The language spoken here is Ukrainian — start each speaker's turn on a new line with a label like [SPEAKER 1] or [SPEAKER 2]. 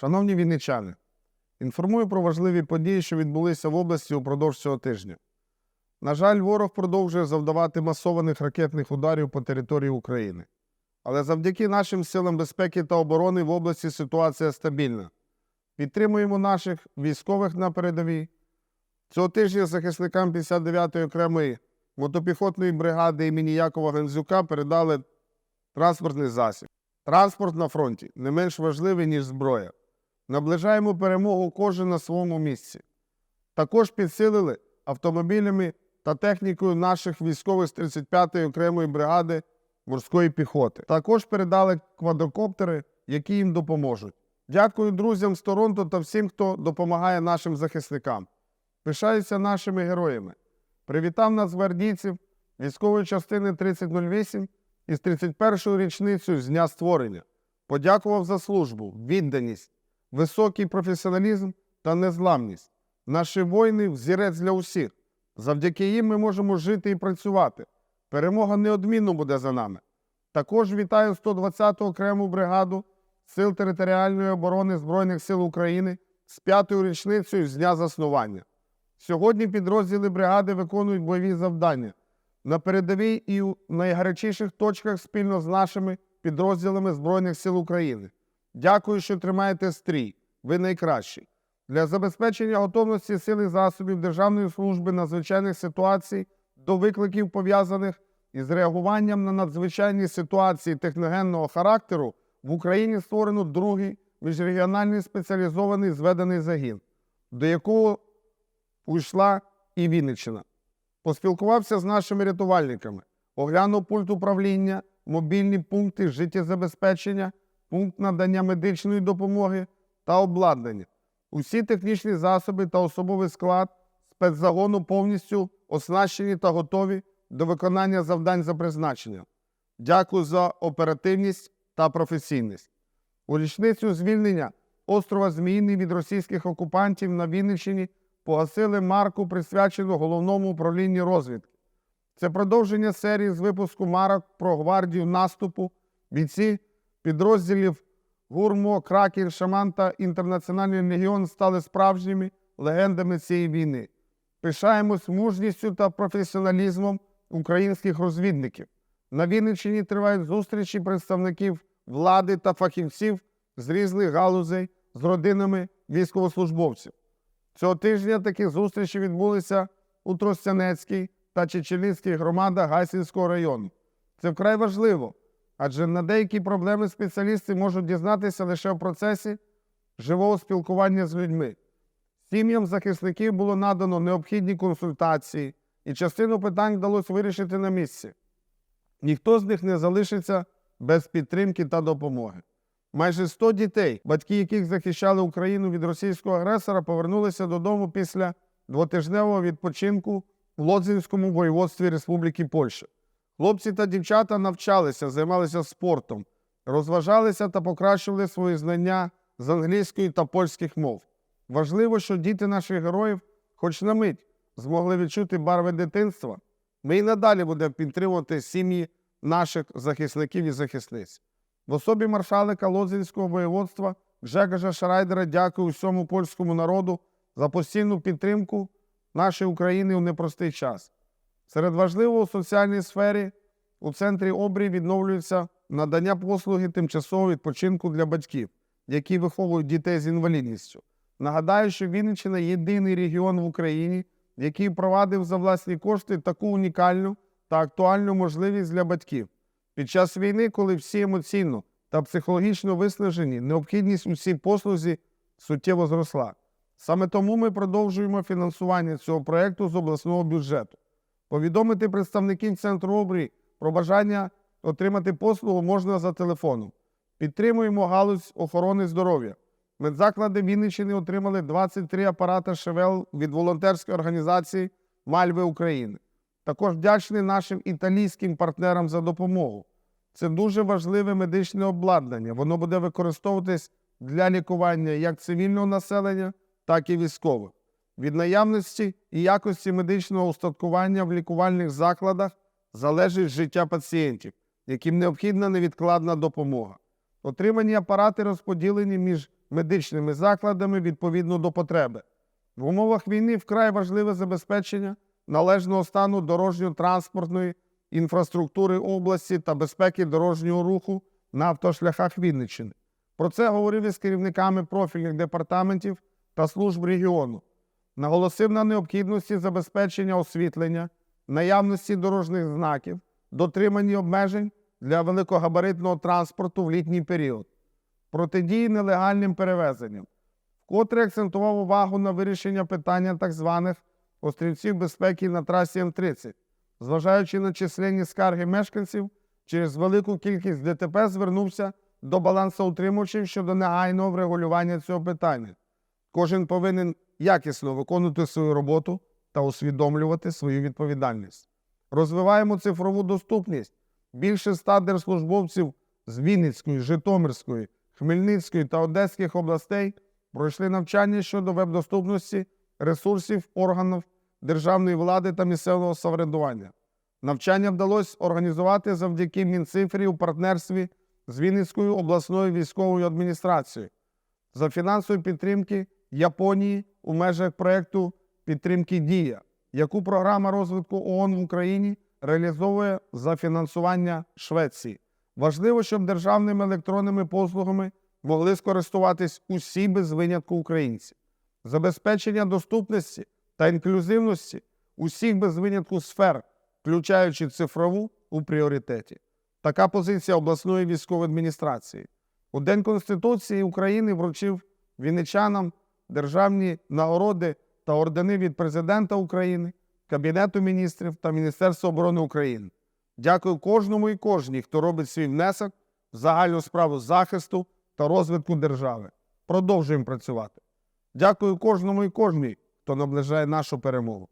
[SPEAKER 1] Шановні вінничани, інформую про важливі події, що відбулися в області упродовж цього тижня. На жаль, ворог продовжує завдавати масованих ракетних ударів по території України. Але завдяки нашим силам безпеки та оборони в області ситуація стабільна. Підтримуємо наших військових на передовій. Цього тижня захисникам 59-ї окремої мотопіхотної бригади імені Якова Гензюка передали транспортний засіб. Транспорт на фронті не менш важливий, ніж зброя. Наближаємо перемогу кожен на своєму місці. Також підсилили автомобілями та технікою наших військових з 35-ї окремої бригади морської піхоти. Також передали квадрокоптери, які їм допоможуть. Дякую друзям з Торонто та всім, хто допомагає нашим захисникам. Пишаюся нашими героями. Привітав нацгвардійців військової частини 3008 із 31-ю річницею з дня створення. Подякував за службу, відданість, високий професіоналізм та незламність. Наші воїни взірець для усіх. Завдяки їм ми можемо жити і працювати. Перемога неодмінно буде за нами. Також вітаю 120-ту окрему бригаду Сил територіальної оборони Збройних сил України з п'ятою річницею з дня заснування. Сьогодні підрозділи бригади виконують бойові завдання на передовій і у найгарячіших точках спільно з нашими підрозділами Збройних сил України. Дякую, що тримаєте стрій. Ви найкращі. Для забезпечення готовності сил і засобів Державної служби надзвичайних ситуацій до викликів, пов'язаних із реагуванням на надзвичайні ситуації техногенного характеру, в Україні створено другий міжрегіональний спеціалізований зведений загін, до якого увійшла і Вінниччина. Поспілкувався з нашими рятувальниками, оглянув пульт управління, мобільні пункти життєзабезпечення, пункт надання медичної допомоги та обладнання. Усі технічні засоби та особовий склад спецзагону повністю оснащені та готові до виконання завдань за призначенням. Дякую за оперативність та професійність. У річницю звільнення острова Зміїний від російських окупантів на Вінниччині погасили марку, присвячену головному управлінню розвідки. Це продовження серії з випуску марок про гвардію наступу. Бійці підрозділів Гурмо, Кракін, Шаман та Інтернаціональний легіон стали справжніми легендами цієї війни. Пишаємось мужністю та професіоналізмом українських розвідників. На Вінниччині тривають зустрічі представників влади та фахівців з різних галузей з родинами військовослужбовців. Цього тижня такі зустрічі відбулися у Тростянецькій та Чечелінській громадах Гайсінського району. Це вкрай важливо, адже на деякі проблеми спеціалісти можуть дізнатися лише в процесі живого спілкування з людьми. Сім'ям захисників було надано необхідні консультації, і частину питань вдалося вирішити на місці. Ніхто з них не залишиться без підтримки та допомоги. Майже 100 дітей, батьки яких захищали Україну від російського агресора, повернулися додому після двотижневого відпочинку в Лодзинському воєводстві Республіки Польща. Хлопці та дівчата навчалися, займалися спортом, розважалися та покращували свої знання з англійської та польських мов. Важливо, що діти наших героїв, хоч на мить, змогли відчути барви дитинства. Ми і надалі будемо підтримувати сім'ї наших захисників і захисниць. В особі маршалика Лозинського воєводства Гжегожа Шрайдера дякую усьому польському народу за постійну підтримку нашої України у непростий час. Серед важливого у соціальній сфері у центрі обрій відновлюється надання послуги тимчасового відпочинку для батьків, які виховують дітей з інвалідністю. Нагадаю, що Вінниччина єдиний регіон в Україні, який впровадив за власні кошти таку унікальну та актуальну можливість для батьків. Під час війни, коли всі емоційно та психологічно виснажені, необхідність у цій послузі суттєво зросла. Саме тому ми продовжуємо фінансування цього проєкту з обласного бюджету. Повідомити представників центру обрій про бажання отримати послугу можна за телефоном. Підтримуємо галузь охорони здоров'я. Медзаклади Вінниччини отримали 23 апарати ШВЛ від волонтерської організації Мальви України. Також вдячний нашим італійським партнерам за допомогу. Це дуже важливе медичне обладнання. Воно буде використовуватись для лікування як цивільного населення, так і військових. Від наявності і якості медичного устаткування в лікувальних закладах залежить життя пацієнтів, яким необхідна невідкладна допомога. Отримані апарати розподілені між медичними закладами відповідно до потреби. В умовах війни вкрай важливе забезпечення належного стану дорожньо-транспортної інфраструктури області та безпеки дорожнього руху на автошляхах Вінниччини. Про це говорив із керівниками профільних департаментів та служб регіону. Наголосив на необхідності забезпечення освітлення, наявності дорожніх знаків, дотриманні обмежень для великогабаритного транспорту в літній період, протидії нелегальним перевезенням. Вкотре акцентував увагу на вирішення питання так званих острівців безпеки на трасі М30, зважаючи на численні скарги мешканців, через велику кількість ДТП звернувся до балансоутримувачів щодо негайного врегулювання цього питання. Кожен повинен якісно виконувати свою роботу та усвідомлювати свою відповідальність. Розвиваємо цифрову доступність. Більше ста держслужбовців з Вінницької, Житомирської, Хмельницької та Одеських областей пройшли навчання щодо веб-доступності ресурсів органів державної влади та місцевого самоврядування. Навчання вдалося організувати завдяки Мінцифрі у партнерстві з Вінницькою обласною військовою адміністрацією за фінансової підтримки Японії у межах проєкту підтримки Дія, яку програма розвитку ООН в Україні реалізовує за фінансування Швеції. Важливо, щоб державними електронними послугами могли скористуватись усі без винятку українці. Забезпечення доступності та інклюзивності усіх без винятку сфер, включаючи цифрову, у пріоритеті. Така позиція обласної військової адміністрації. У День Конституції України вручив вінничанам державні нагороди та ордени від Президента України, Кабінету міністрів та Міністерства оборони України. Дякую кожному і кожній, хто робить свій внесок в загальну справу захисту та розвитку держави. Продовжуємо працювати. Дякую кожному і кожній, хто наближає нашу перемогу.